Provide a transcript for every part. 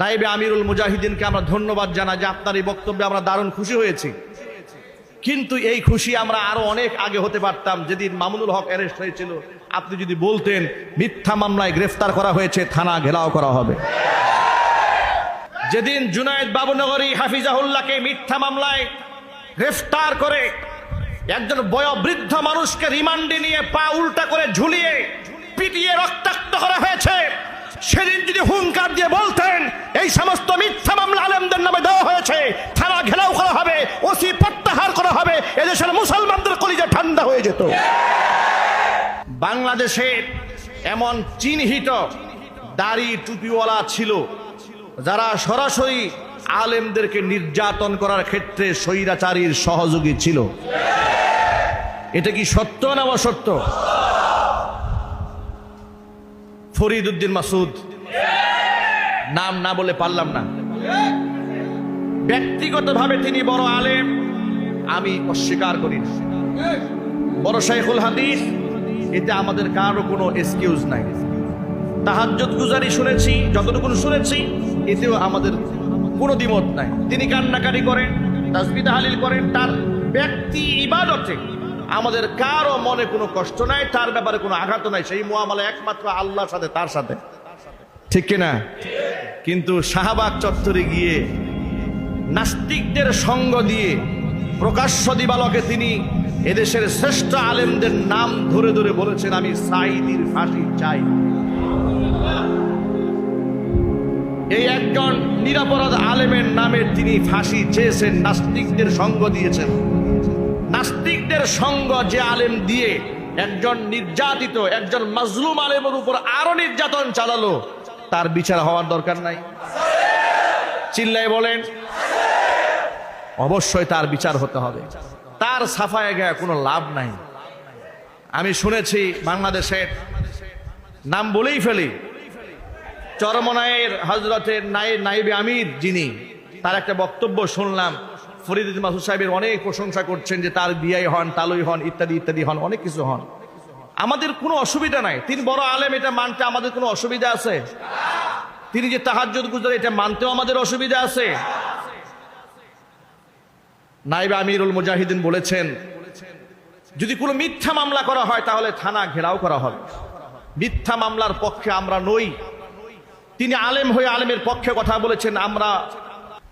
নাইবে আমিরুল মুজাহিদিনকে আমরা ধন্যবাদ জানাই যে আপনার এই বক্তব্যে আমরা দারুণ খুশি হয়েছি। কিন্তু এই খুশি আমরা আরও অনেক আগে হতে পারতাম। যেদিন মামুনুল হক অ্যারেস্ট হয়েছিল, আপনি যদি বলতেন, মিথ্যা মামলায় গ্রেফতার করা হয়েছে, থানা ঘেরাও করা হবে। যেদিন জুনায়েদ বাবুনগরী হাফিজাহুল্লাহকে মিথ্যা মামলায় গ্রেফতার করে একজন বয়োবৃদ্ধ মানুষকে রিমান্ডে নিয়ে পা উল্টা করে ঝুলিয়ে পিটিয়ে রক্তাক্ত করা হয়েছে সেদিন যদি হুঙ্কার দিয়ে বলতেন, এই সমস্ত মিথ্যা মামলা আলেমদের নামে দেওয়া হয়েছে। থানা ঘেরাও করা হবে, ওসি প্রত্যাহার করা হবে, এদেশের মুসলমানদের কলিজা ঠান্ডা হয়ে যেত। বাংলাদেশে এমন চিহ্নিত দাড়ি টুপিওয়ালা ছিল, যারা সরাসরি আলেমদেরকে নির্যাতন করার ক্ষেত্রে স্বৈরাচারীর সহযোগী ছিল। এটা কি সত্য না অসত্য? ফরিদ উদ্দিন মাসুদ নাম না বলে পারলাম না। ব্যক্তিগতভাবে তিনি বড় আলেম, আমি অস্বীকার করি না। বড় শাইখুল হাদিস, এতে আমাদের কারও কোনো এক্সকিউজ নাই। তাহাজ্জুদ গুজারি শুনেছি যতটুকু শুনেছি, এতেও আমাদের কোনো দ্বিমত নাই। তিনি কান্নাকারি করেন তাসবিদ হালিল করেন, তার ব্যক্তি ইবাদতে আমাদের কারও মনে কোনো কষ্ট নাই, তার ব্যাপারে কোনো আঘাত নাই। সেই মোয়ামলা একমাত্র আল্লাহর সাথে, তার সাথে। ঠিক কিনা? কিন্তু শাহবাগ চত্বরে গিয়ে নাস্তিকদের সঙ্গ দিয়ে প্রকাশ্য দিবালকে তিনি এদেশের শ্রেষ্ঠ আলেমদের নাম ধরে ধরে বলেছেন, আমি সাইদির ফাঁসি চাই। এই একজন নিরাপরাধ আলেমের নামে তিনি ফাঁসি চেয়েছেন, নাস্তিকদের সঙ্গ দিয়েছেন। নাস্তিকদের সঙ্গ যে আলেম দিয়ে একজন নির্যাতিত, একজন মাজলুম আলেমের উপর আরও নির্যাতন চালালো তার বিচার হওয়ার দরকার নাই। চিল্লায় বলেন, অবশ্যই তার বিচার হতে হবে। তার সাফায় গায়ে কোনো লাভ নাই। আমি শুনেছি বাংলাদেশের, নাম বলেই ফেলি, চরমনায়ের হজরতের নাই নাইবে আমির যিনি, তার একটা বক্তব্য শুনলাম, ফরিদ মাসুদ সাহেবের অনেক প্রশংসা করছেন যে তার বিয়াই হন, তালুই হন, ইত্যাদি ইত্যাদি হন, অনেক কিছু হন। আমাদের কোনো অসুবিধা নাই। তিনি বড় আলেম এটা মানতে আমাদের কোনো অসুবিধা আছে? তিনি যে তাহাজ্জুদ গুজরে এটা মানতেও আমাদের অসুবিধা আছে। নাইবে আমিরুল মুজাহিদিন বলেছেন, যদি কোনো মিথ্যা মামলা করা হয়, তাহলে থানা ঘেরাও করা হবে। মিথ্যা মামলার পক্ষে আমরা নই। তিনি আলেম হয়ে আলেমের পক্ষে কথা বলেছেন, আমরা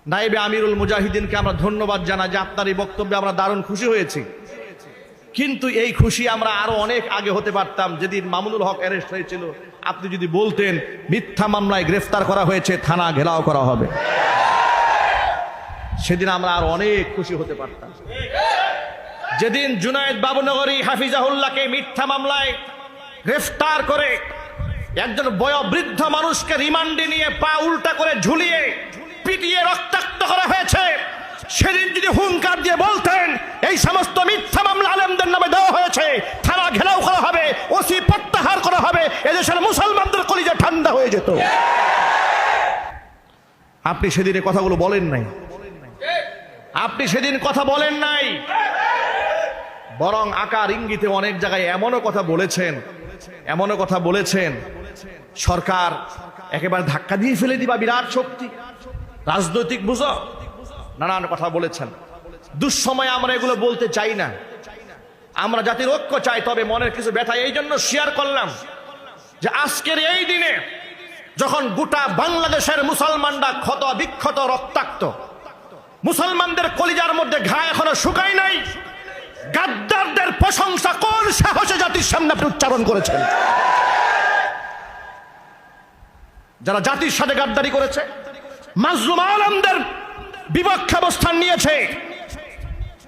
নাইবে আমিরুল মুজাহিদিনকে আমরা ধন্যবাদ জানাই যে আপনার এই বক্তব্যে আমরা দারুণ খুশি হয়েছি। কিন্তু এই খুশি আমরা আরও অনেক আগে হতে পারতাম, যেদিন মামুনুল হক অ্যারেস্ট হয়েছিল। আপনি যদি বলতেন, মিথ্যা মামলায় গ্রেফতার করা হয়েছে, থানা ঘেরাও করা হবে। সেদিন আমরা আর অনেক খুশি হতে পারতাম। যেদিন জুনায়েদ বাবুনগরী হাফিজাহুল্লাহকে মিথ্যা মামলায় গ্রেফতার করে একজন বয়োবৃদ্ধ মানুষকে রিমান্ডে নিয়ে পা উল্টা করে ঝুলিয়ে, পিটিয়ে রক্তাক্ত করা হয়েছে। সেদিন যদি হুঙ্কার দিয়ে বলতেন, এই সমস্ত মিথ্যা মামলা আলেমদের নামে দেওয়া হয়েছে, থানা ঘেরাও করা হবে, ওসি প্রত্যাহার করা হবে, এদেশের মুসলমানদের কলিজা ঠান্ডা হয়ে যেত। আপনি সেদিন কথাগুলো বলেন নাই। আপনি সেদিন কথা বলেন নাই। বরং আকার ইঙ্গিতে অনেক জায়গায় এমনও কথা বলেছেন, এমনও কথা বলেছেন। সরকার একেবারে ধাক্কা দিয়ে ফেলে দিবা বিরাট শক্তি। রাজনৈতিক বুঝো। নানান কথা বলেছেন। দুঃসময়ে আমরা এগুলো বলতে চাই না। আমরা জাতির ঐক্য চাই, তবে মনের কিছু ব্যথা এই জন্য শেয়ার করলাম যে আজকের এই দিনে যখন গোটা বাংলাদেশের মুসলমানরা ক্ষত, বিক্ষত, রক্তাক্ত, মুসলমানদের কলিজার মধ্যে ঘা এখনও শুকায় নাই, গাদ্দারদের প্রশংসা কোন সাহসে জাতির সামনে আপনি উচ্চারণ করেছেন? যারা জাতির সাথে গাদ্দারি করেছে, মাজলুম আলমদের বিপক্ষে অবস্থান নিয়েছে।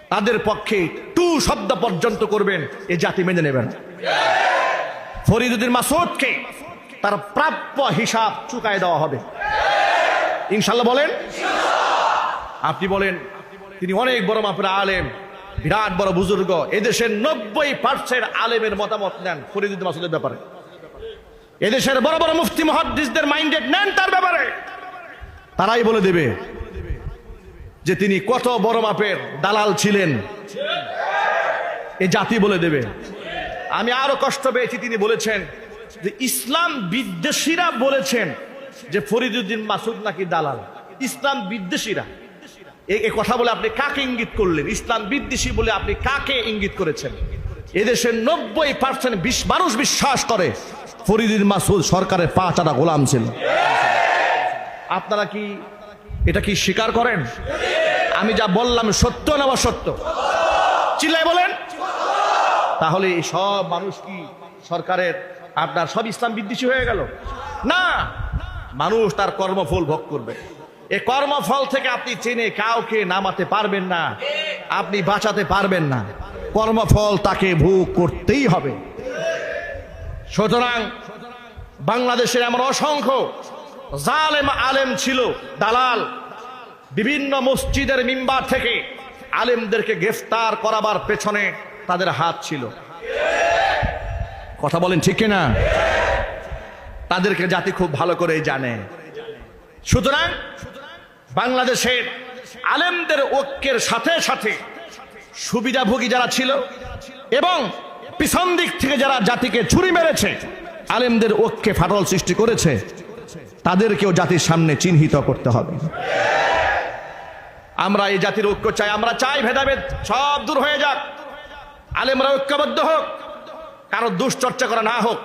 তাদের পক্ষে টু শব্দ পর্যন্ত করবেন, এ জাতি মেনে নেবেন। ফরিদুদ্দিন মাসুদকে তার প্রাপ্য হিসাব চুকায় দেওয়া হবে। ইনশাল্লাহ বলেন? আপনি বলেন, তিনি অনেক বড় মাপের আলেম, বিরাট বড় বুজুর্গ, এদেশের নব্বই পার্সেন্ট আলেমের মতামত নেন ফরিদুদ্দিন মাসুদের ব্যাপারে। এদেশের বড় বড় মুফতি, মহাদ্দিসদের মাইন্ডেড নেন তার ব্যাপারে। তারাই বলে দেবে যে তিনি কত বড় মাপের দালাল ছিলেন। এ জাতি বলে দেবে। আমি আরও কষ্ট পেয়েছি, তিনি বলেছেন যে ইসলাম বিদ্বেষীরা বলেছেন যে ফরিদুদ্দিন মাসুদ নাকি দালাল। ইসলাম বিদ্বেষীরা। এ কথা বলে আপনি কাকে ইঙ্গিত করলেন? ইসলাম বিদ্বেষী বলে আপনি কাকে ইঙ্গিত করেছেন? এদেশের নব্বই পার্সেন্ট মানুষ বিশ্বাস করে ফরিদুদ্দিন মাসুদ সরকারের পাঁচ আটা গোলাম ছিল। আপনারা কি এটা কি স্বীকার করেন? আমি যা বললাম সত্য না বা সত্য চিল্লাই বলেন। তাহলে সব মানুষ কি সরকারের আপনার সব ইসলাম বিদ্বেষী হয়ে গেল? না। মানুষ তার কর্মফল ভোগ করবে। এ কর্মফল থেকে আপনি চেনে কাউকে নামাতে পারবেন না, আপনি বাঁচাতে পারবেন না। কর্মফল তাকে ভোগ করতেই হবে। সুতরাং বাংলাদেশের এমন অসংখ্য জালেম আলেম ছিল, দালাল। বিভিন্ন মসজিদের মিম্বার থেকে আলেমদেরকে গ্রেফতার করাবার পেছনে তাদের হাত ছিল। কথা বলেন ঠিক কিনা? তাদেরকে জাতি খুব ভালো করে জানে। সুতরাং বাংলাদেশের আলেমদের ঐক্যের সাথে সাথে সুবিধাভোগী যারা ছিল এবং পিছন দিক থেকে যারা জাতিকে ছুরি মেরেছে, আলেমদের ঐক্যে ফাটল সৃষ্টি করেছে তাদেরকেও জাতির সামনে চিহ্নিত করতে হবে। আমরা এই জাতির ঐক্য চাই, আমরা চাই ভেদাভেদ সব দূর হয়ে যাক। আলেমরা ঐক্যবদ্ধ হোক, কারও দুশ্চর্চা করা না হোক।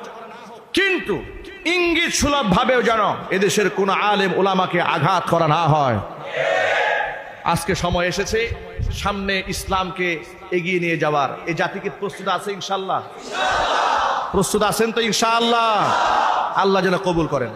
কিন্তু ইঙ্গিত সুলভ ভাবেও যেন এদেশের কোন আলেম ওলামাকে আঘাত করা না হয়। আজকে সময় এসেছে, সামনে ইসলামকে এগিয়ে নিয়ে যাওয়ার। এই জাতিকে প্রস্তুত আছে ইনশাল্লাহ? প্রস্তুত আছেন তো ইনশাআল্লাহ আল্লাহ যেন কবুল করেন।